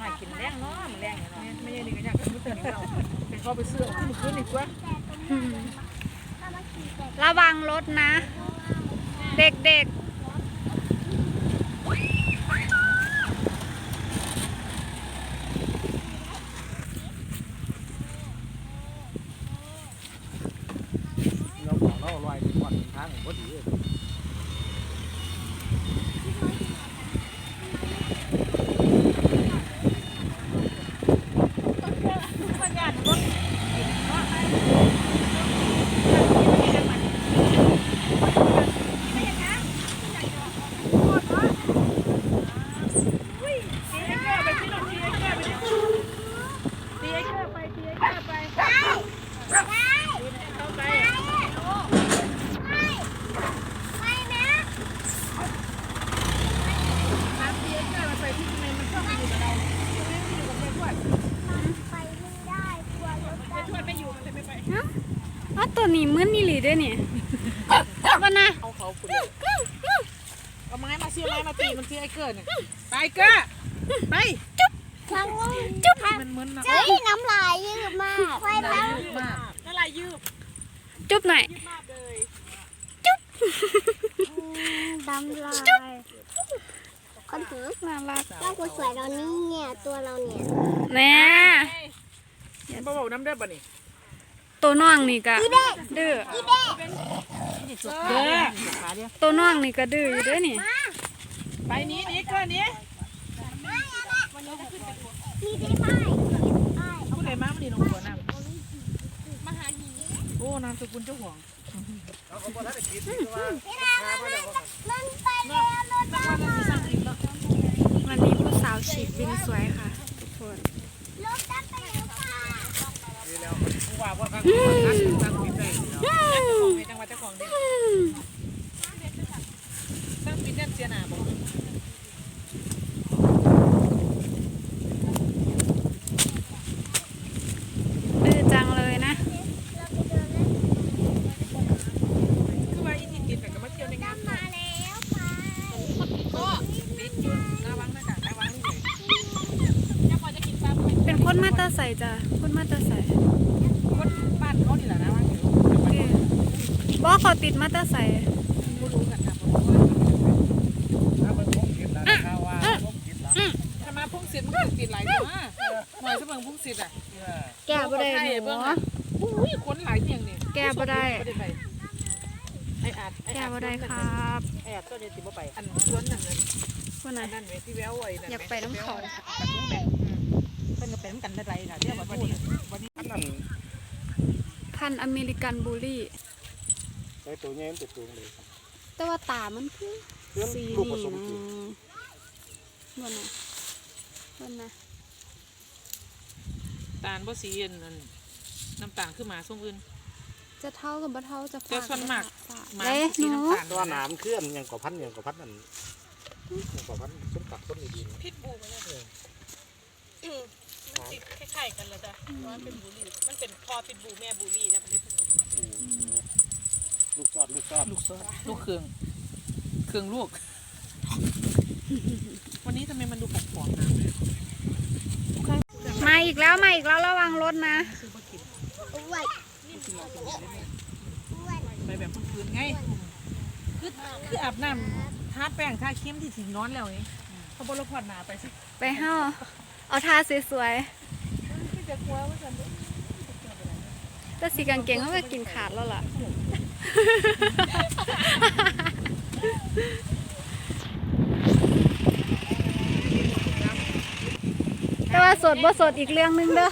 หน่อยกินแรงเนาะมันแรงเนาะไม่ใช่นี่ก็อยากเป็นมุตเตอร์นี่เราเป็นเขาไปเสื้อขึ้นขึ้นอีกว่าระวังรถนะ เด็กเราของเราลอยไปก่อนทางผมก็ดี ๆอ๋อตัว นี้มึนนี่หลีด้วยนี่วันนะเอาเขาคุณเอาไม้มาเสียไม้มาตีมันที่ไอ้เกิดเนี่ยไปเกิดไปจุ๊บมันมึนนะเฮ้ยน้ำลายยืดมากไฟน้ำแล้ลายวยืดมากน้ำลายยืดจุ๊บหน่อยมากเลยน้ำลายคนถือน่ารักเราสวยเรานี่เนี่ยตัวเราเนี่ยแน่เบาๆน้ำเด้อบ่นี่ ตัวน้องนี่ก็ดื้อเด้อตัวน้องนี่ก็ดื้ออยู่เด้วยนี่ ไปนี้นี้เกิดนี้นี่ได้ไหมผู้ใดมามันนี่ลงหัวน้ำมาหาหีโอ้น้ำสกุลเจ้าห่วงเราก็บ่ได้กินว่าพามาแล้วมันไปแล้วรถนักวันนั้นสั่งอีกแล้ววันนี้ผู้สาวฉีดบินสวยค่ะ ทุกคน รถดับไปแล้วค่ะ ดีแล้ วผู้ว่าว่าข้างนั้นตั้งกินได้ของในจังหวัดเจ้าของเด็กตั้งปิดแน่นเสียหนาบ่ดื้อจังเลยนะ คือว่าอีที่ติดแต่ก็มาเที่ยวในงานมาแล้วค่ะก็ติดอยู่ระวังนะจ๊ะระวังนี่เลยจะพอจะกินปลาเป็นคนมาตาใสจ้ะคนมาตาใส คนบ้านเขานี่แหละนะว่าอยู่บอกเขาติดมาตาใสไม่รู้กันนะถ้ามันพกกินแล้วข้าว่าพกกินแล้วถ้ามาพุ่งสิทธิ์มันก็ติดหลายตัวหน่อยเสมอพุ่งสิทธิ์อะแก้บ่ได้หนูอุ้ยคนหลายเพียงนี่แก้บ่ได้ไอ้อาดแก้บ่ได้ครับแอดก็เดี๋ยวติบ่ไปอันชวนนั่นนั่นคนไหนอันนั่นเว้ยที่แววไว้นั่นอยากไปน้ำเขาตัดลงแบงเพิ่นก็ไปน้ำกันได้ไรน่ะเดี๋ยววันนี้วันนี้อันนั้น พันธุ์อเมริกันบูลลี่ใส่ตัวเงี้ยเป็นตัวเลยแต่ว่าตามันคือเครื่องสีลูกผนี่สมนะกินวันนะวันนะตาลบ่สีอันนั้นน้ำตาลคือหมาส้มอื่น จะเท่ากับบ่เท่าจะแต่ส่วนมากฝาก หมาเด้สีหนูน้ำตาลตัวหนามเคลื่อนยังกว่าพันยังกว่าพันนั่นยังกว่าพันส้มตัดส้มดีพิษบูมันเนี่ยมัน ติดคล้ายๆกันเลยจ้ะว่าเป็นบูรี่มันเป็นพอพิษบูแม่บูรี่แล้วมันได้ผสมกันลูกซอดลูกซอดลูกซอสลูกเครื่องเครื่องลูก วันนี้ทำไมมันดูผอมๆนะมาอีกแล้วมาอีกแล้วระวังรถนะอ้วนไปแบบพื้นๆไงคือคืออาบน้ำทาแป้งทาเค็มที่ถึงนอนแล้วนี่เขาบอกเราผ่อนหนาไปสิไปเฮ้า เอาท่าสวยๆแต่สีกางเกงเขาก็กินขาดแล้วล่ะ แต่ว่าสดบ่สดอีกเรื่องนึงเด้อ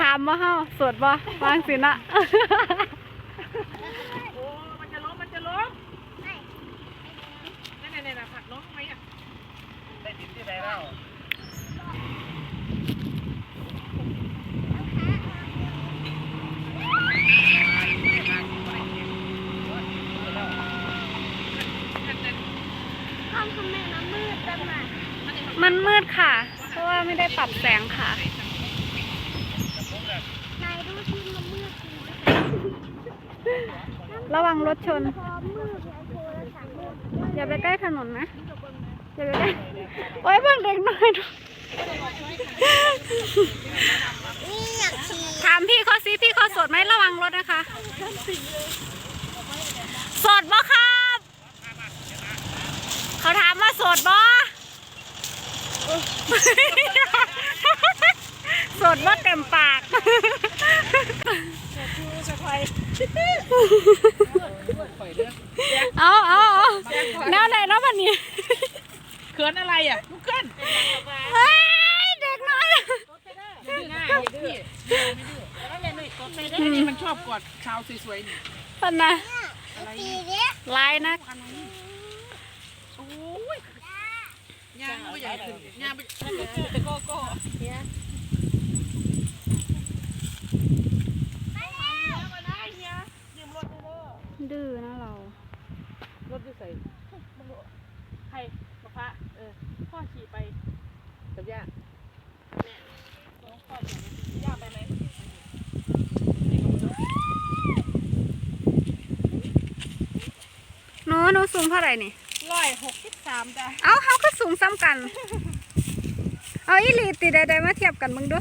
ถามมาเฮาสดบ่วางสินอะ โอ้มันจะล้มมันจะล้มนั่นๆๆผักล้มทำไมอะได้กินที่ไหนแล้วห้องทำไมมันมืดจังอะมันมืดค่ะ เพราะว่าไม่ได้ปรับแสงค่ะ นายดูที่มันมืดจริง ระวังรถชน อย่าไปใกล้ถนนนะ อย่าไปใกล้โอ้ยเบิ่งเด็กน้อยดูถามพี่เขาสิพี่เขาสดไหมระวังรถนะคะ สดบ่ครับ เขาถามว่าสดบ่สดบ่เต็มปาก เอาเอาเอาแนวไหนเนาะวันนี้เขินอะไรอะลุกขึ้นเฮ้ยเด็กน้อยดื้อง่ายอย่าดื้อแล้วเนี่ยนี่ตัวเต้ได้นี่มันชอบกอดชาวสวยๆนี่พันนะขี่เด็กลายนักโอ้ยย่างไม่ใหญ่ขึ้นย่างไปแต่โกโก้มาได้เฮียยืมรถเด้อ ดื้อนะเรา รถอยู่ใส่ใครปะพะเออ พ่อขี่ไปกับย่าแม่น้องพ่อขี่ย่าไปไหม หนูหนูสูงเท่าไหร่นี่ร้อยหกสิบสามจ้ะเอาเขาก็สูงซ้ำกัน เอาอีหลีตีใดๆมาเทียบกันมึงดู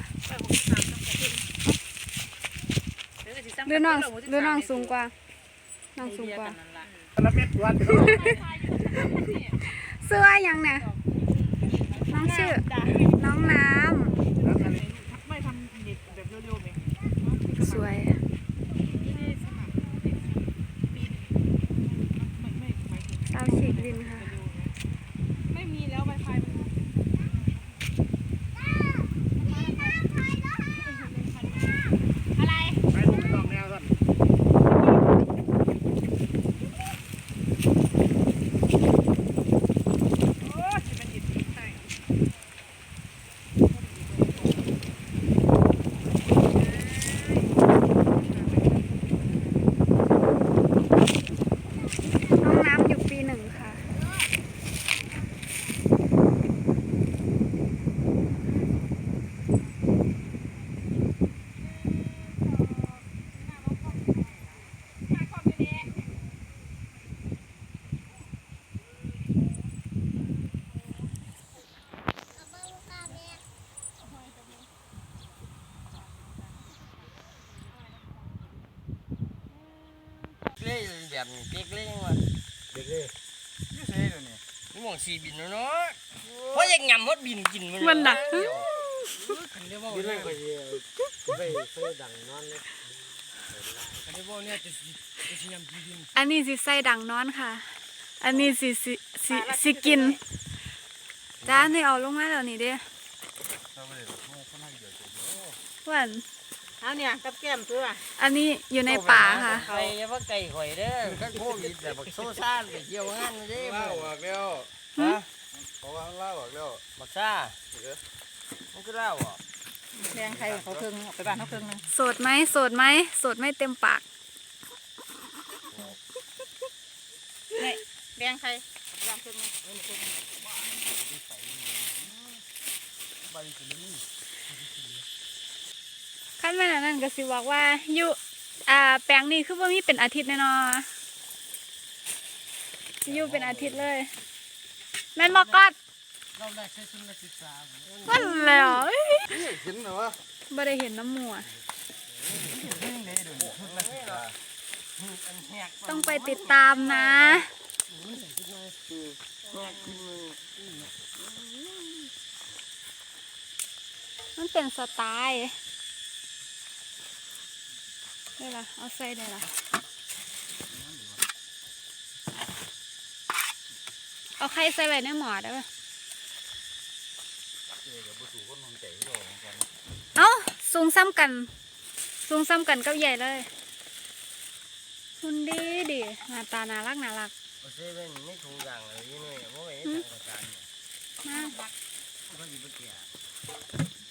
ดูน้องดูน้องสูงกว่า น้องสูงกว่าแล้วเป็ดวันเสื้อยังเนี่ยน้องชื่อจ้ะน้องน้ไม่ทำเด็กแบบเร็วๆไหมำ สวย ไม่ไม่หมายถึง สาวฉีกดินค่ะ ไม่มีแล้วไวไฟมัน ไปดูกล้องแนวก่อน โอ้ยมันหยิบให้ น้องน้ำอยู่ปีหนึ่งค่ะ เล่แบบ นี้เป๊กเล่ยังวะเด็กเลยนี่มองสีบินแล้วเนาะเพราะยังยำมดบินกินมันมันน่ะคันเดียวว่ายืนเนี่เล่ยนก็ยีไปไปดังนอนเลยคันเดียวว่าเนี่ยจะสิจะสิยำกินอันนี้สิใส่ดังนอนค่ะ อันนี้สิสิสิสิกิน จ้านี่เอาลงมาแล้วนี่เด้วัน เอาเนี่ยกับแก้มตัวอันนี้อยู่ในป่าค่ะไก่อย่าว่าไก่ข่อยเด้อก็โควิดแต่บักโซซ่านไปเที่ยวงานเด้เล่าออกแล้วฮะเพราะว่าเล่าออกแล้วบักซ่ามันก็เล่าอะแทงใครเขาเพิ่งไปบ้านเขาเพิ่งนึงโสดไหมโสดไหมโสดไม่เต็มปากนี่แดงใครบ้านเพิ่งนึงขั้นแม่นอันนั่นก็สิบอกว่าอยู่อ่าแปลงนี้คือว่ามีเป็นอาทิตย์แน่นอนอยู่เป็นอาทิตย์เลยแม่นบอกกอดเราได้ใช้ชุดนักศึกษามันแล้วเห็นเหรอวะบ่ได้เห็นน้ำมัวต้องไปติดตามนะ มันเป็นสไตล์ ได้ละเอาใส่ได้ละเอาไข่ใส่ไว้ในหมอได้ปะเอาสูงซ้ำกัน สูงซ้ำกันกับใหญ่เลยคุณดีดีหน้าตาน่ารักน่ารักเซเว่นไม่ถูกอย่างเลยนี่เพราะว่าทางกาก็อยู่บนเตียง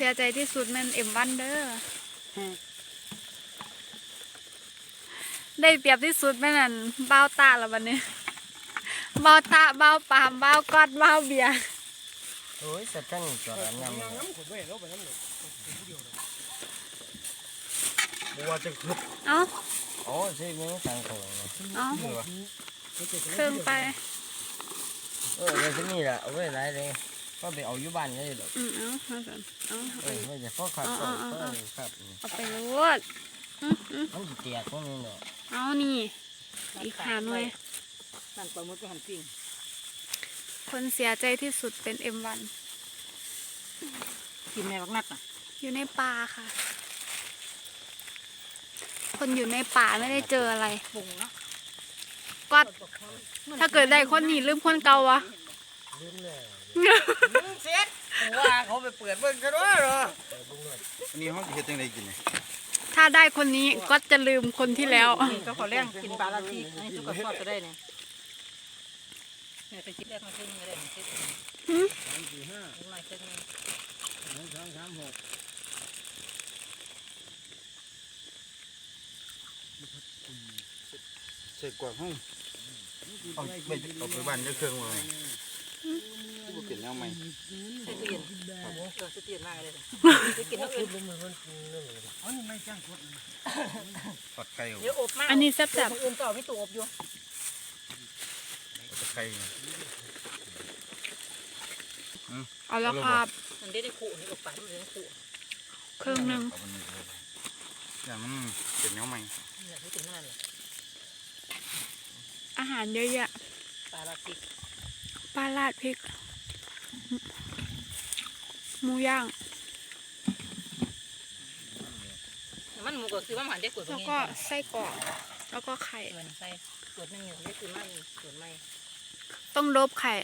เสียใจที่สุดแมันเอ็มวันเด้ออได้เปรียบที่สุดแม่นั่นเบ้าตาละบันนี้เบ้าตาเบ้าปามเบ้ากอดเบ้าเบียร์โอ้ยสัตว์ทั้งจอดยำน้ำขุดไม่เห็นแล้วไปน้ำหนึ่งกูว่าจะคึบเอ้าโอ้ใช่มึงสั่งของนะเอ้านี่วะเครื่องไปเออเลยที่นี่แหละเอาไว้ไรเลย ก็ไปเอาอยู่บ้านก็ได้ดอกอืมเอ้ามาก่อนเอ้าเออไม่จะพ่อขับก็ครับเอาไปรวดอืมอืมมันจะเตียกพวกนี้เนาะเอานี่อีกหาหน่วยนั่นปลาหมึกก็หันปิ้งคนเสียใจที่สุดเป็นเอ็มวันกินแม่บักนัดน่ะอยู่ในป่าค่ะ คนอยู่ในป่าไม่ได้เจออะไรปรุงเนาะก็ถ้าเกิดได้คนนี้ลืมคนเก่าวะเสร็จว่าเขาไปเปิดเบิ่งกันว่าเหรออันนี้ห้องเฮ็ดจังไดกินเนี่ยถ้าได้คนนี้ก็จะลืมคนที่แล้วนี่ก็ขอแรงกินปลาละทีอันนี้ทุกคนทอดก็ได้เนี่ยเนี่ยไปคิดแรกมาครึ่งก็ได้เนี่ยคิดหืมนิดหน่อยครึ่งนึงใส่กวางห้องเอาไปเอาไปบ้านจะเครื่องมา ที่บ่เนแนวใหม่ใส่ตู้เย็นเออใส่ตู้เย็นมากเลยจะกินแล้วอื่นทอดไข่เอาเดี๋ยวอบมากอันนี้แซ่บๆอื่นก็เอไม่ตู้อบอยู่ทอดไข่เอาแล้วครับมันได้ได้ขู่นี่อบปลามันได้ขู่เครื่องนึงอย่างมันเป็นแนวใหม่อาหารเยอะแยะปลาละทีปลาลาดพริก หมูย่าง มันหมูก็คือว่าหมันได้กดตรแล้งวนี้ก็ไส้กรอกแล้วก็ไข่เงินใส่กดหนึ่งอยู่ได้คือมันกดไม่ ต้องลบไข่